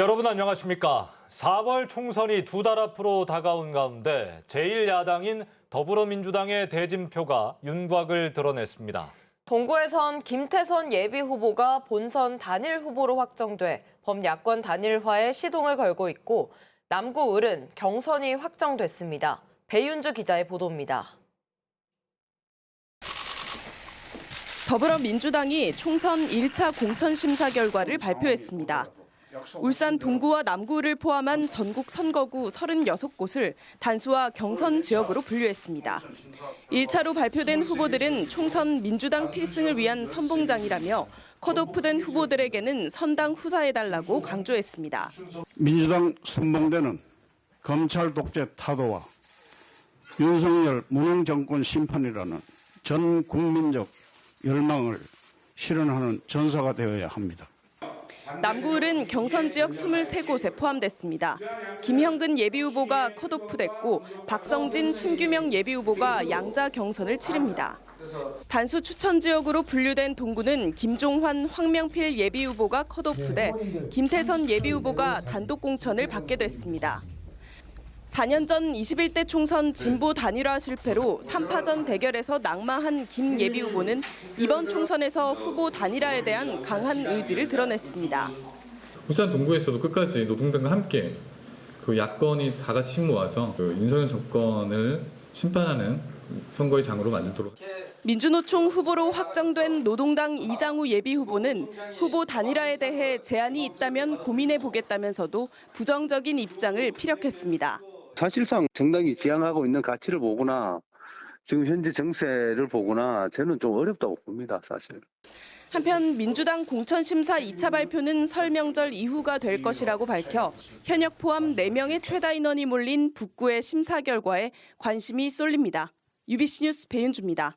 여러분 안녕하십니까? 4월 총선이 두 달 앞으로 다가온 가운데 제1야당인 더불어민주당의 대진표가 윤곽을 드러냈습니다. 동구에선 김태선 예비 후보가 본선 단일 후보로 확정돼 범야권 단일화에 시동을 걸고 있고 남구 을은 경선이 확정됐습니다. 배윤주 기자의 보도입니다. 더불어민주당이 총선 1차 공천 심사 결과를 발표했습니다. 울산 동구와 남구를 포함한 전국 선거구 36곳을 단수와 경선 지역으로 분류했습니다. 1차로 발표된 후보들은 총선 민주당 필승을 위한 선봉장이라며 컷오프된 후보들에게는 선당 후사해달라고 강조했습니다. 민주당 선봉대는 검찰 독재 타도와 윤석열 무능 정권 심판이라는 전 국민적 열망을 실현하는 전사가 되어야 합니다. 남구을은 경선 지역 23곳에 포함됐습니다. 김형근 예비후보가 컷오프됐고 박성진, 심규명 예비후보가 양자 경선을 치릅니다. 단수 추천 지역으로 분류된 동구는 김종환, 황명필 예비후보가 컷오프돼 김태선 예비후보가 단독 공천을 받게 됐습니다. 4년 전 21대 총선 진보 단일화 실패로 3파전 대결에서 낙마한 김 예비 후보는 이번 총선에서 후보 단일화에 대한 강한 의지를 드러냈습니다. 울산 동구에서도 끝까지 노동당과 함께 그 야권이 다 같이 모아서 그 윤석열 정권을 심판하는 선거의 장으로 만들도록 민주노총 후보로 확정된 노동당 이장우 예비 후보는 후보 단일화에 대해 제안이 있다면 고민해 보겠다면서도 부정적인 입장을 피력했습니다. 사실상 정당이 지향하고 있는 가치를 보거나 지금 현재 정세를 보거나 저는 좀 어렵다고 봅니다, 사실. 한편 민주당 공천심사 2차 발표는 설 명절 이후가 될 것이라고 밝혀 현역 포함 4명의 최다 인원이 몰린 북구의 심사 결과에 관심이 쏠립니다. UBC 뉴스 배윤주입니다.